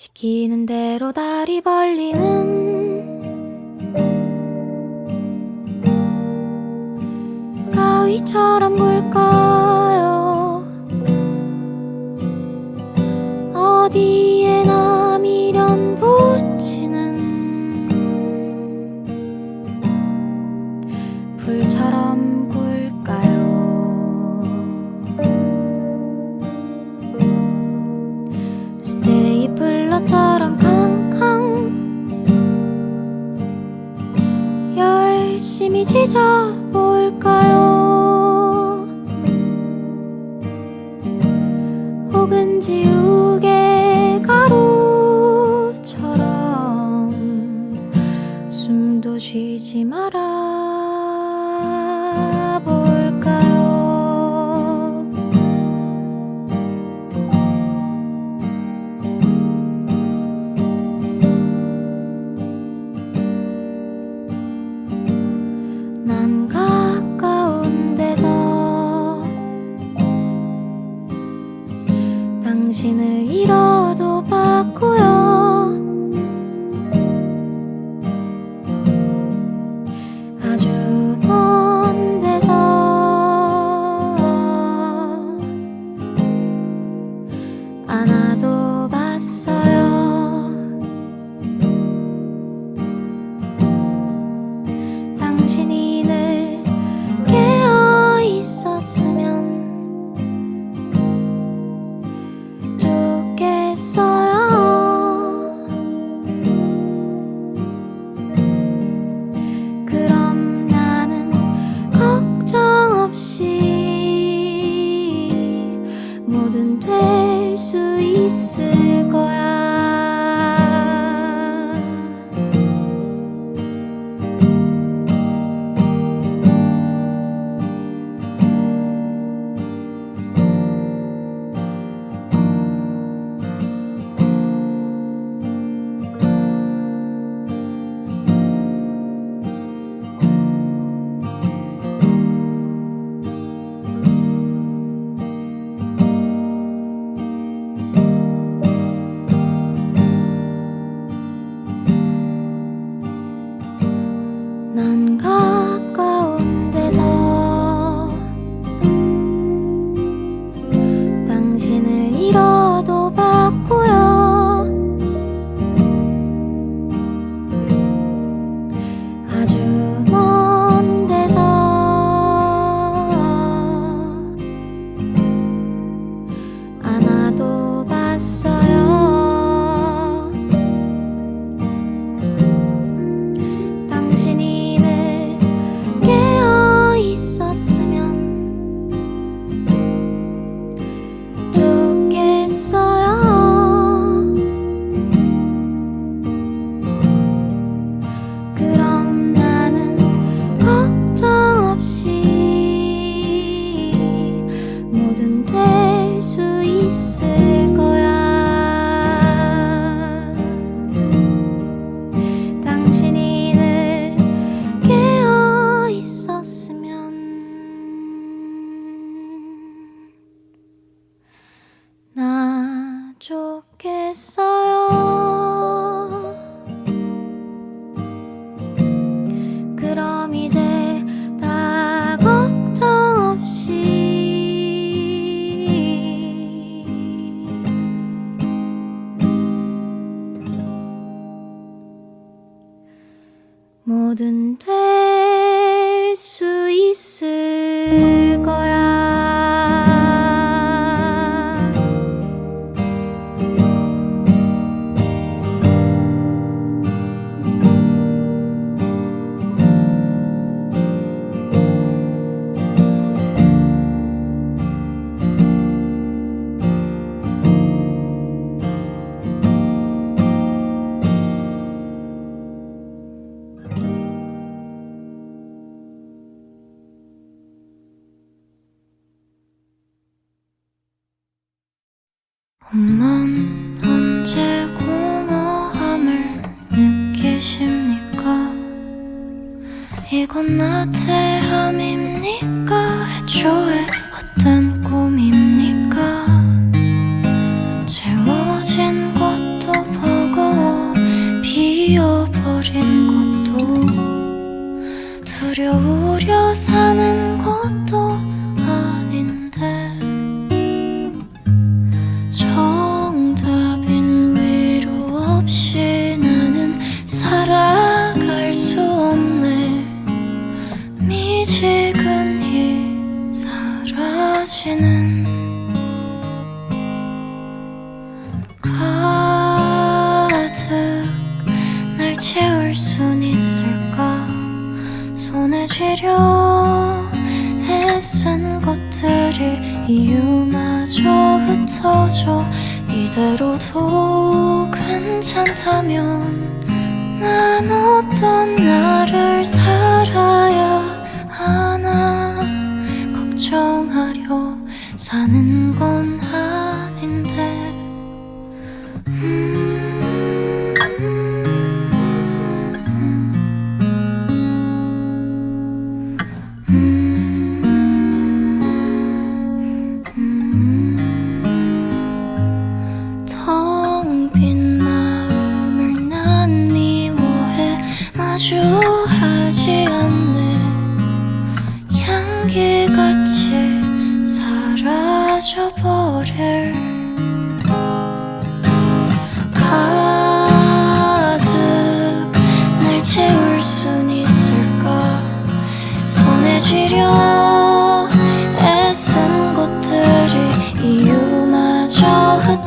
시키는 대로 다리 벌리는 가위처럼 굴까 잊어볼까요? 혹은 지우개 가루처럼 숨도 쉬지 마라. 侮 so 사는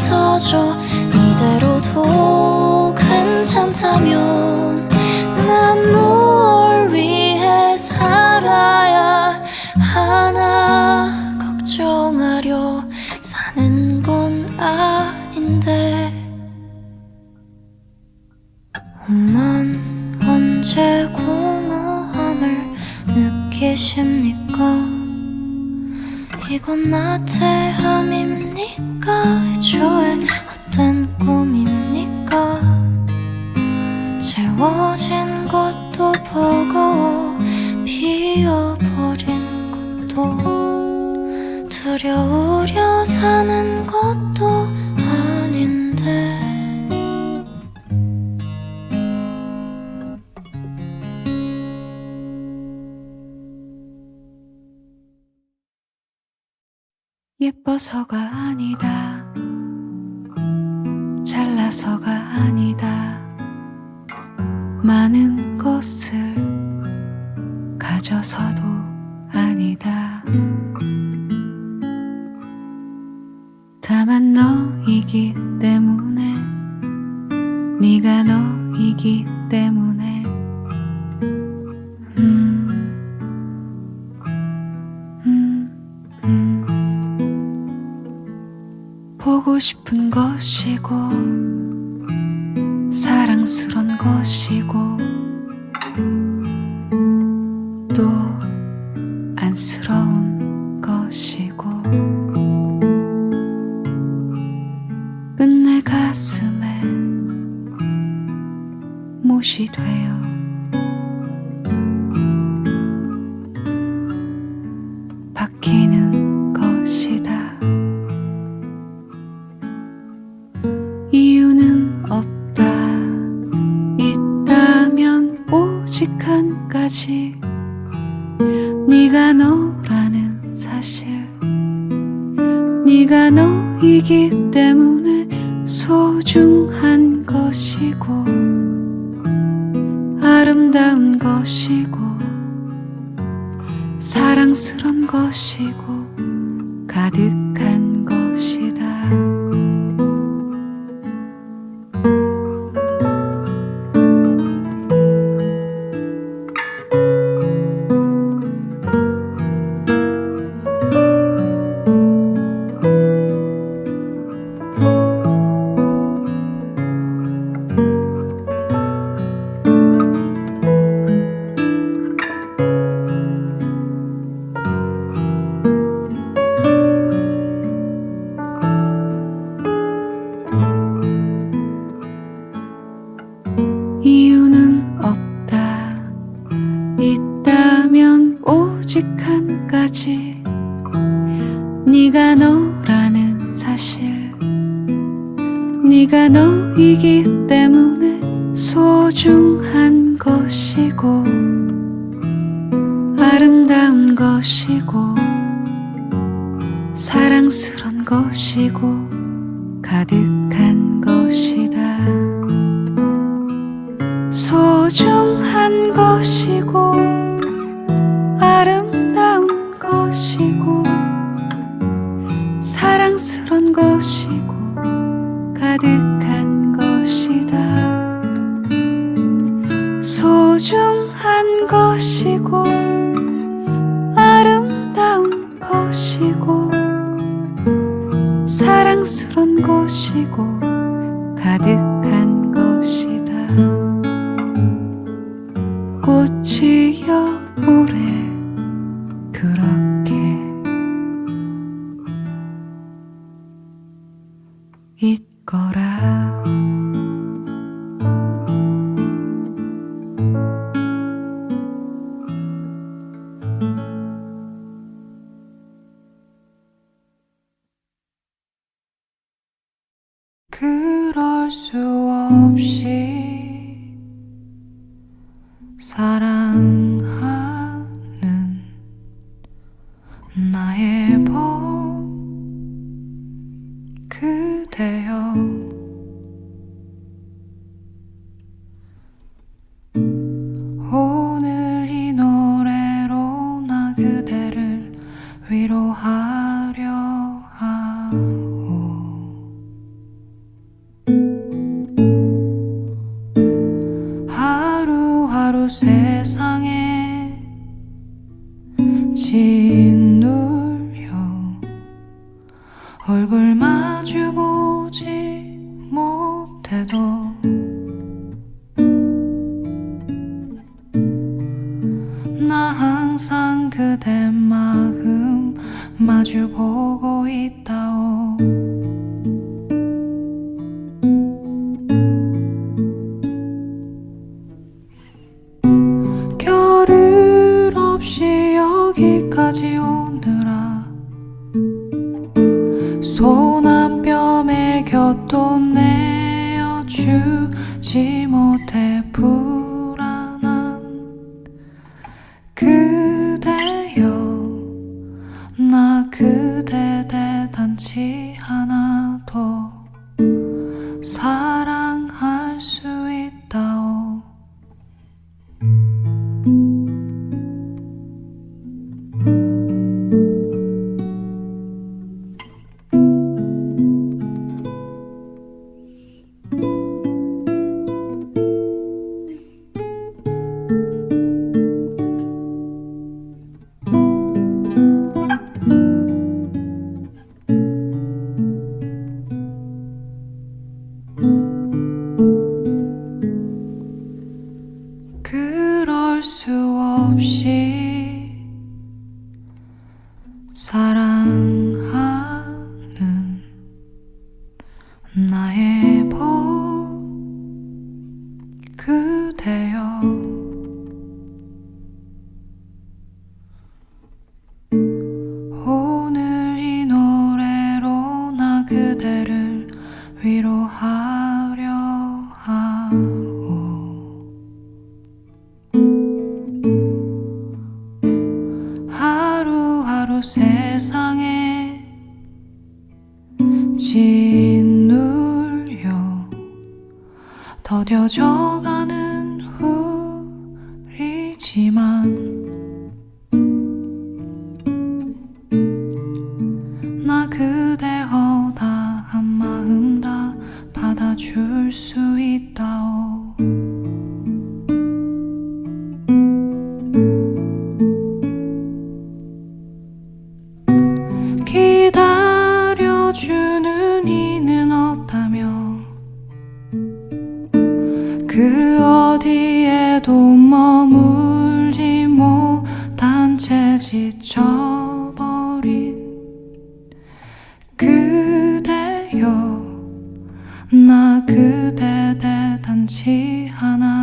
흩어져 이대로도 괜찮다면 난 무얼 위해 살아야 하나 걱정하려 사는 건 아닌데 엄만 언제 공허함을 느끼십니까? 이건 나태함입니까? 애초에 헛된 꿈입니까? 채워진 것도 버거워 비어버린 것도 두려우려 사는 예뻐서가 아니다. 잘나서가 아니다. 많은 것을 가져서도 아니다. 다만 너이기 때문에 네가 너이기 때문에 보고 싶은 것이고 사랑스런 것이고 또 가지. 네가 너라는 사실. 네가 너이기 때문에 소중한 것이고 아름다운 것이고 사랑스런 것이고 가득한 것이다. 소중한 것이고 아름 sé. 또 내어주지 못해. 부 진울요 더뎌져가는 나 그대 대단치 않아.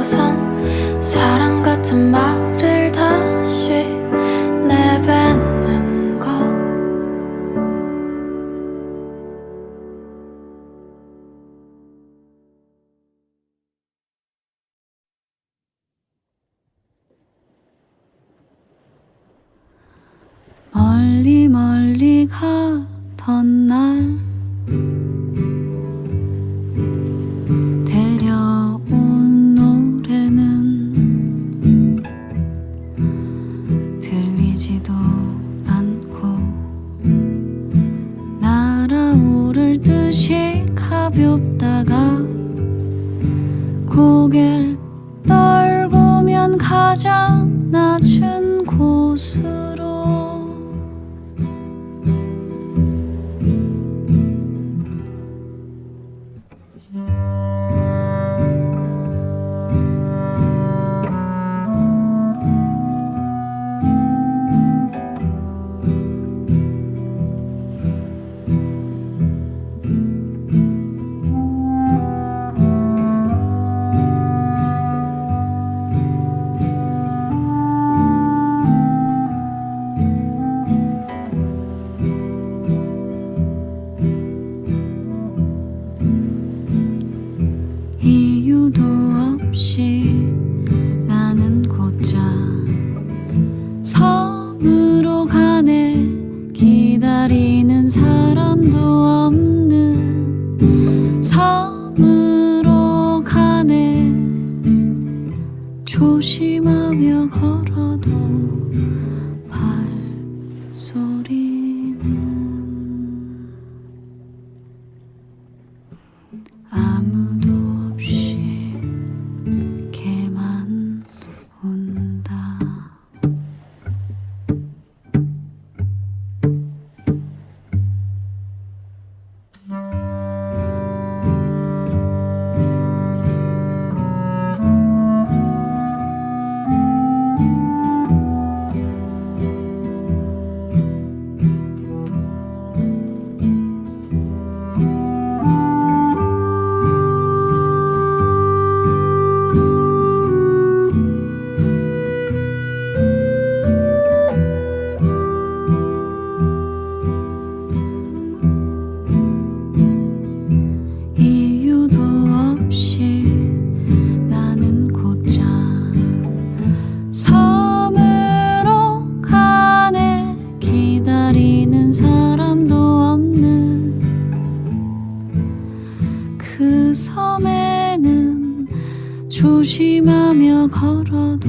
보선 사랑 같은 마음. 고개를 떨구면 가장 有多 그 섬에는 조심하며 걸어도